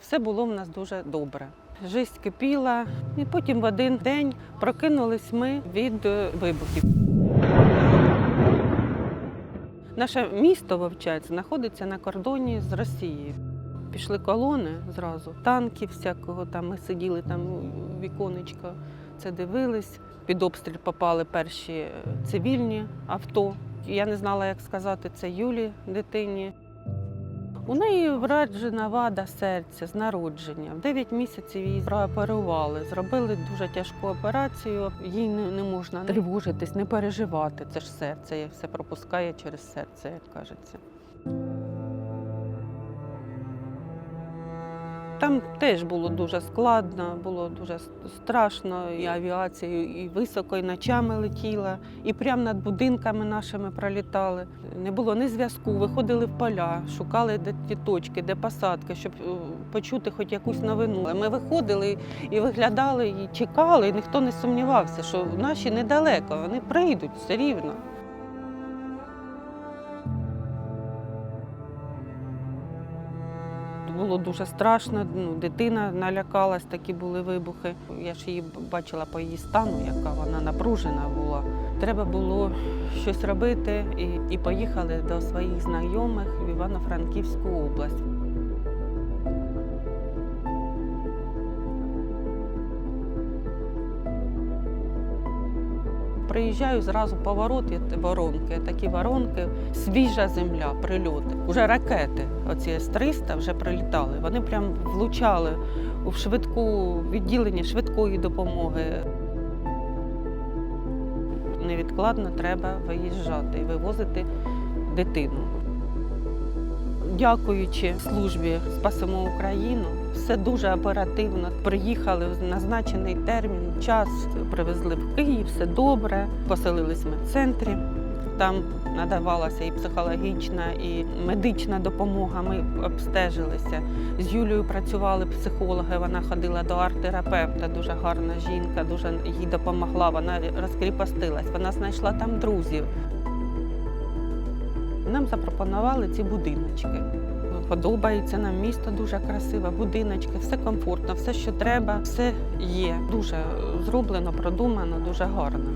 все було в нас дуже добре. Жисть кипіла, і потім в один день прокинулись ми від е, вибухів. Наше місто Вовчаць знаходиться на кордоні з Росією. Пішли колони зразу, танків всякого. Там ми сиділи там віконечко, це дивились. Під обстріл попали перші е, цивільні авто. Я не знала, як сказати це Юлі, дитині. У неї враджена вада серця з народження. В 9 місяців її прооперували, зробили дуже тяжку операцію. Їй не, можна тривожитись, не переживати. Це ж серце, все пропускає через серце, як кажеться. Там теж було дуже складно, було дуже страшно, і авіацією, і високо, і ночами летіла, і прямо над будинками нашими пролітали. Не було ні зв'язку, виходили в поля, шукали де ті точки, де посадки, щоб е, почути хоч якусь новину. Ми виходили і виглядали, і чекали, і ніхто не сумнівався, що наші недалеко, вони прийдуть все рівно. Було дуже страшно. Ну, дитина налякалась, такі були вибухи. Я ж її бачила по її стану, яка вона напружена була. Треба було щось робити і, і поїхали до своїх знайомих в Івано-Франківську область. Приїжджаю зразу поворот, є воронки, такі воронки, свіжа земля, прильоти. Уже ракети, оці С-300 вже прилітали. Вони прям влучали у швидку відділення швидкої допомоги. Невідкладно треба виїжджати і вивозити дитину. Дякуючи службі Спасимо Україну, все дуже оперативно. Приїхали в назначений термін, час привезли в Київ, все добре. Поселились ми в центрі. Там надавалася і психологічна, і медична допомога. Ми обстежилися. З Юлією працювали психологи. Вона ходила до арт-терапевта, дуже гарна жінка, дуже їй допомогла. Вона розкріпостилась. Вона знайшла там друзів. Нам запропонували ці будиночки. Подобається нам місто дуже красиве, будиночки, все комфортно, все, що треба, все є. Дуже зроблено, продумано, дуже гарно.